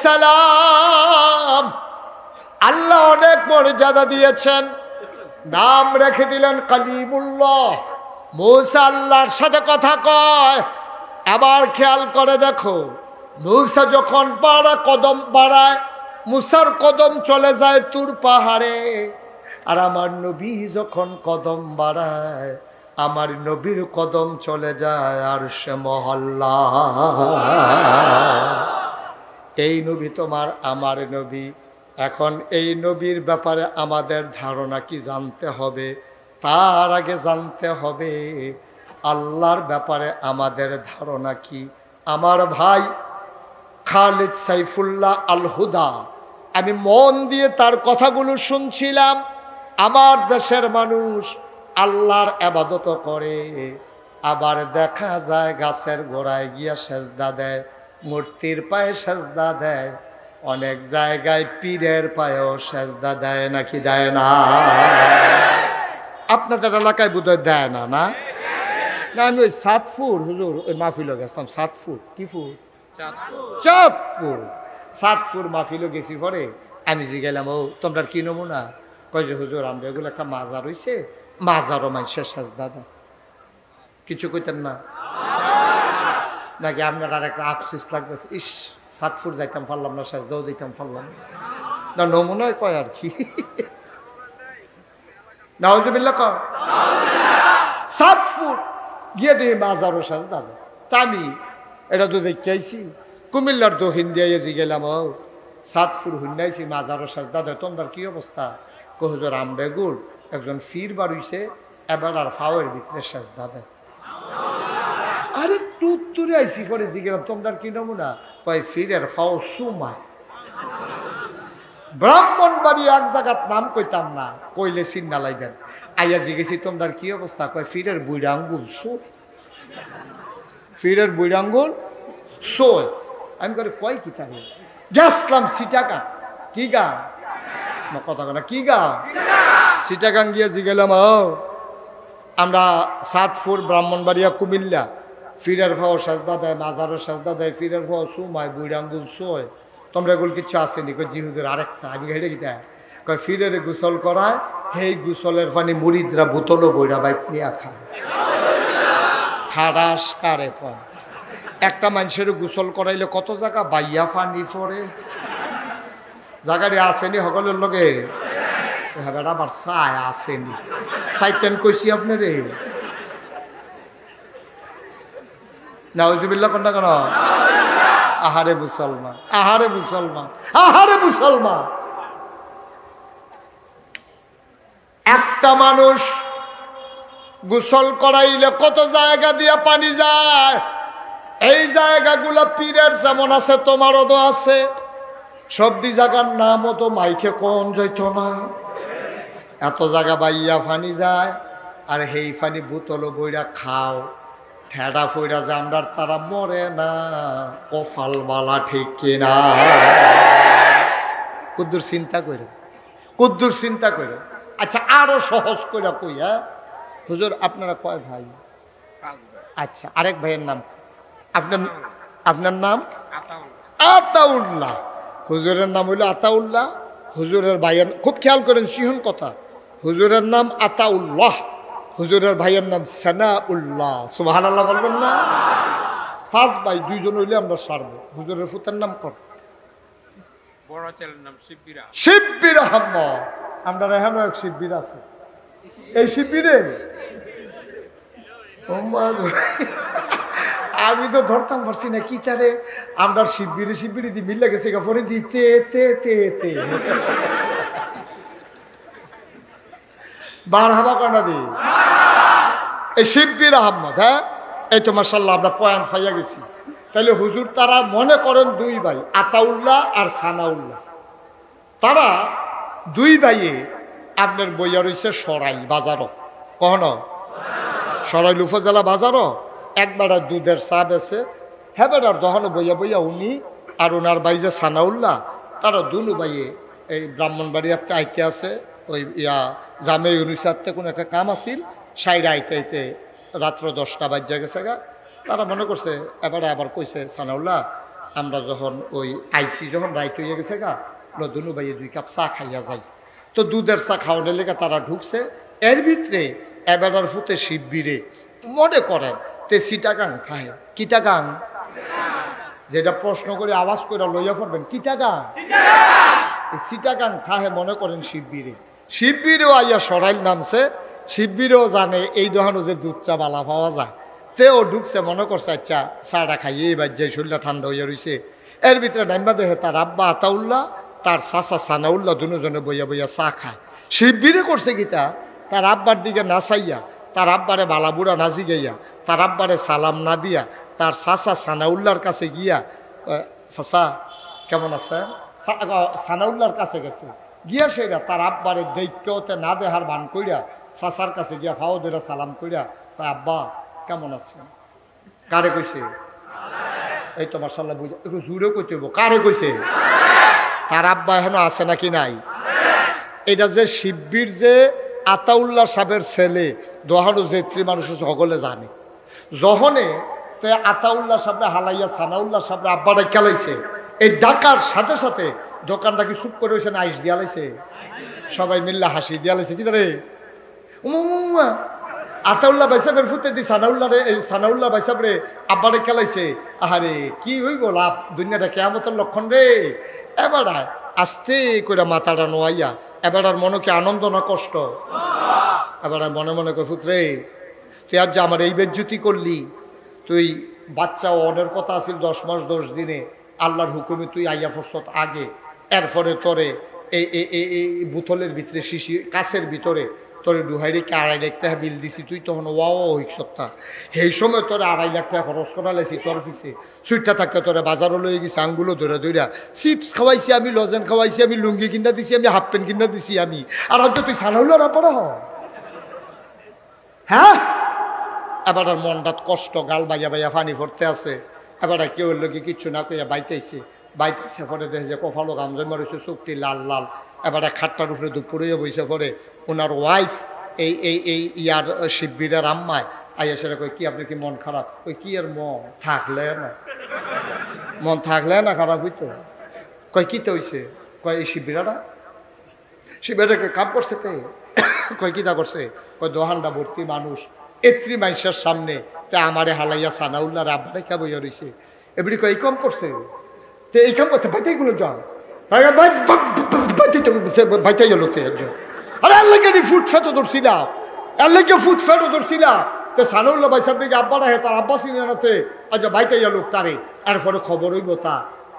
সালাম আল্লাহ অনেক মর্যাদা দিয়েছেন। নাম রেখে দিলেন কালিমুল্লাহ। মৌসা আল্লাহর সাথে কথা কয়। আবার খেয়াল করে দেখো, মৌসা যখন পাড়া কদম বাড়ায় মুসার কদম চলে যায় তুর পাহাড়ে। আর আমার নবী যখন কদম বাড়ায় আমার নবীর কদম চলে যায় আর সে মহল্লা। এই নবী তোমার, আমার নবী। এখন এই নবীর ব্যাপারে আমাদের ধারণা কি জানতে হবে? তার আগে জানতে হবে, আল্লাহর ব্যাপারে আমাদের ধারণা কি? আমার ভাই খালিদ সাইফুল্লাহ আলহুদা, আমি মন দিয়ে তার কথাগুলো শুনছিলাম। আমার দেশের মানুষ আল্লাহর আবাদত করে। আবার দেখা যায় গাছের গোড়ায় গিয়া সেজদা দেয় মূর্তির পায়ে সেজদা দেয় অনেক জায়গায় পীরের পায়েও সেজদা দেয় নাকি দেয় না? আপনাদের এলাকায় বোধহয় দেয় না না? না আমি ওই সাতপুর হুজুর ওই মাহফিলে গেছিলাম সাতপুর কি ফুর চাঁদপুর সাতপুর মাহফিলও গেছি পরে আমি যে গেলাম ও তোমরা কি নমুনা? কয় যে হুজুর আমরা এগুলো একটা মাজার হইছে মাজারও মানুষের সাজ দাদা। কিছু কইতেন না? নাকি আপনার আর একটা আফসোস লাগতেছে? ইস সাতপুর যাইতাম পারলাম না সাজদাও যাইতাম পারলাম না। নমুনায় কয় আর কি? নাউজুবিল্লাহ কয়। সাত ফুট গিয়ে দিয়ে এটা দিয়ে গেলাম সাত ফুট কি অবস্থা? কহজর আমবেগুল একজন ফির বাড়িছে, এবার আর ফাওয়ের ভিতরে সাজ দাদা আরে তুত্তুরে আইছি পরে জিগেলাম তোমরা কি নমুনা? কয়, ফিরের ফাও সুমায় ব্রাহ্মণ বাড়ি এক জায়গাত নাম কইতাম না, কইলে চিন্না লাইবেন। আইয়া জিগেছি তোমরা কি অবস্থা? কয়, ফিরের বুড়া আঙ্গুল সোয় ফিরের বুড়া আঙ্গুল সোয় আমি করে কয় কি তাহলে গেছলাম সিটাকা। কি গা? কথা কথা কি গা? সিটাগাং গিয়ে জিগেলাম ও আমরা সাতপুর ব্রাহ্মণবাড়িয়া, কুমিল্লা। ফিরের ভাও সাজদা দেয় মাজারও সাজদা দেয়, ফিরের ভাও সুমায় বুড়ি আঙ্গুল সোয়। তোমরা এগুলো কিচ্ছু আসেনি কই জি আরেকটা, আমি হেঁটে গিয়ে কয়, ফিরের গোসল করায়, সেই গোসলের পানি মুড়িদরা বোতলও বইরা বাইক নিয়ে খায়। খারাস কারে কয়? একটা মানুষের গোসল করাইলে কত জায়গা? বাইয়া পানি পড়ে জায়গাটি আসেনি সকলের লগে? হ্যাঁ আমার চায় আসেনি চাইতেন কইছি আপনি রে নাউজুবিল্লা কোনটা কেন? আহারে মুসলমান আহারে মুসলমান আহারে মুসলমান। একটা মানুষ গোসল করাইলে কত জায়গা দিয়া পানি যায়? এই জায়গাগুলো পীরের যেমন আছে, তোমারও তো আছে। সবটি জায়গার নামও তো মাইকে কোন যাইতো না। এত জায়গা বাইয়া ফানি যায়, আর সেই ফানি বোতল বইরা খাও। ঠেডা ফইরা যে তারা মরে না কফাল বালা ঠিক কিনা। কুদ্দুর চিন্তা করে কুদ্দুর চিন্তা করে আচ্ছা আরও সহজ করে কই হ্যাঁ? হুজুর, আপনারা কয় ভাই? আচ্ছা আরেক ভাইয়ের নাম আপনার আপনার নাম? আতাউল্লাহ। হুজুরের নাম হইল আতাউল্লাহ। হুজুরের ভাইয়ের, খুব খেয়াল করেন, সিহন কথা। হুজুরের নাম আতাউল্লাহ। হুজুরের ভাইয়ের নাম সেনা উল্লাহ সুবাহান আল্লাহ বলবেন না? ফার্স্ট ভাই দুইজন হইলে আমরা সারবো। হুজুরের ফুতের নাম কর। শিববিরা। আহমদ। আমরা এখানেও এক শিববির আছে। এই শিববিরে। আমি তো ধরতাম পারছি না কি তারে? আমরা শিববিরে শিববিরে দি মিল্লা গেছে গা পরে দি তে তে তে তে। বার এই শিববির আহমদ হ্যাঁ? এই তো মার্শাল্লাহ আমরা পয়েন্ট পাইয়া গেছি। তাহলে হুজুর তারা মনে করেন দুই ভাই, আতাউল্লাহ আর সানাউল্লাহ। তারা দুই ভাইয়ে আপনার বইয়া রয়েছে সরাই বাজারও। কহন? সরাইল উপজেলা বাজারও। একবার দুধের চা বেছে হ্যাঁ দহন বইয়া বইয়া উনি আর ওনার ভাই যে সানাউল্লাহ, তারা দুনু ভাইয়ে এই ব্রাহ্মণবাড়িয়াতে আইতে আছে। ওই ইয়া জামে অনুসারতে কোনো একটা কাম আছিল সাইডে আইতে আইতে রাত্র দশটা বাজ্যা গেছে গা। তারা মনে করছে এবারে আবার কইছে সানাউল্লাহ আমরা যখন ওই আইসি যখন রাইট হয়ে গেছে গা দুনু ভাইয়ে দুই কাপ চা খাইয়া যাই। তো দুধের চা খাওয়ানোর লেগে তারা ঢুকছে এর ভিতরে এবেলার ফুতে শিববিরে মনে করেন তে সিটাগাং খায়। কিটাগাং? যেটা প্রশ্ন করে আওয়াজ করে লইয়া পড়বেন কিটাগাং? সিটাগাং থাহে মনে করেন শিববিরে। শিববিরেও আইয়া সরাইল নামছে, শিববিরেও জানে এই দোকানে যে দুধ চা বালা পাওয়া যায়। তেও ঢুকছে, মনে করছে আচ্ছা চাটা খাইয়ে এবার যে শরীরটা ঠান্ডা হইয়া রইছে। এর ভিতরে নাইমা দেখে তার আব্বা আতাউল্লাহ, তার চাচা সানাউল্লাহ দুজনে বইয়া বইয়া চা খায়। শিববিরে করছে গীতা, তার আব্বার দিকে না চাইয়া তার আব্বারে বালাবুড়া নাচি গাইয়া, তার আব্বারে সালাম না দিয়া, তার চাচা সানাউল্লার কাছে গিয়া চাচা, কেমন আছে সানাউল্লার কাছে গেছে। গিয়া সেটা তার আব্বারে দৈত্যতে না দেহার ভান কইরা চাচার কাছে গিয়া ফাও ধরে সালাম কইরা কয়, আব্বা কেমন আছে কারে কইছে? এই তো মার্শাল্লাহ বুঝা একটু জুড়ে কইতে। কারে কইছে? তার আব্বা এখনও আছে নাকি নাই? এটা যে শিব্বির যে আতাউল্লাহ সাহেবের ছেলে দোহানো জেত্রী মানুষ সকলে জানে। যখনে তে আতাউল্লাহ সাহেব হালাইয়া সানাউল্লাহ সাহেব আব্বাটা খেলাইছে এই ডাকার সাথে সাথে দোকানটা কি চুপ করে হয়েছে না আইস দিয়া লাইছে? সবাই মিল্লা হাসি দিয়া লাইছে, কি রে? উমা আতাউল্লাহ বাইসাবের ফুতে দি সানাউল্লাহ রে, এই সানাউল্লাহ বাইসাব রে আব্বারে খেলাইছে। আহারে, কি হইব লাভ? দুনিয়াটা কেয়ামতের লক্ষণ রে। এবারা আস্তে করে মাথাটা নোয়াইয়া এবারার মনে কি আনন্দ না কষ্ট? এবার মনে মনে কই ফুতরে তুই আর যে আমার এই বেজ্জুতি করলি, তুই বাচ্চা অনের কথা আছিল দশ মাস, দশ দিনে, আল্লাহর হুকুমে তুই আইয়া ফসত আগে। এরপরে তোরে এই, এই- বোতলের ভিতরে শিশি, কাছের ভিতরে তোরে দুহাই রেখে আড়াই লাখ টাকা বিল দিছি। তুই তখন ওয়াও হইক সত্তা। সেই সময় তোরে আড়াই লাখ টাকা খরচ করা লাইছি তোর অফিসে সুইটটা থাকতে তোরে বাজারও লয়ে গেছি আঙ্গুলো ধরে ধইরা। চিপস খাওয়াইছি আমি, লজেন খাওয়াইছি আমি, লুঙ্গি কিনা দিছি আমি, হাফ প্যান্ট কিনা দিছি আমি। আর হয়তো তুই সানাউলো রাপড়া হ। হ্যাঁ? এবার মনটাত কষ্ট, গাল বাইয়া বাইয়া পানি ভরতে আছে। এবার কেউ লোকে কিচ্ছু না কইয়া বাইতেছে। বাইতেছে পরে দেখে যে কফালো গাম জমা রয়েছে চোখটি লাল লাল। এবার খাটটার উপরে দুপুরে বইছে পরে ওনার ওয়াইফ এই এই এই ইয়ার শিববিরের আম্মায় আইয়া সেটা কই কি আপনার কি মন খারাপ ওই কি আর মন? থাকলে না? মন থাকলে না খারাপ হইতো কয়, কি তো হইছে কয়, এই শিববিরাটা শিববিরাটা কাম করছে তে? কয় কিতা করছে কয় দোহানটা ভর্তি মানুষ এত্রি মানুষের সামনে তে আমারে হালাইয়া সানাউল্লাহ রাব্বাই কা বইয়া রইছে এবারে কয় কাম করছে তে এই কাম করতে বাইতে গুলো যান বাইতে গেল তে একজন। আরে আল্লাহ কেন ফুট ফেটো ধরছিলা আল্লাহ কে তে সানাউল্লাহ ভাই সাহেব আব্বারা হে তার আব্বা ছিল না তে আচ্ছা বাইতে গেল তারে। এরপরে খবর হইব তা।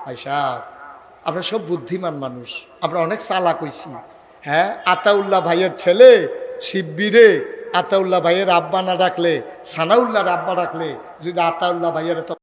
সাহেব আমরা সব বুদ্ধিমান মানুষ। আমরা অনেক চালাক হইছি। হ্যাঁ আতাউল্লাহ ভাইয়ের ছেলে, শিববিরে আতাউল্লাহ ভাইয়ের আব্বা না ডাকলে, সানাউল্লাহর আব্বা ডাকলে, যদি আতাউল্লাহ ভাইয়ের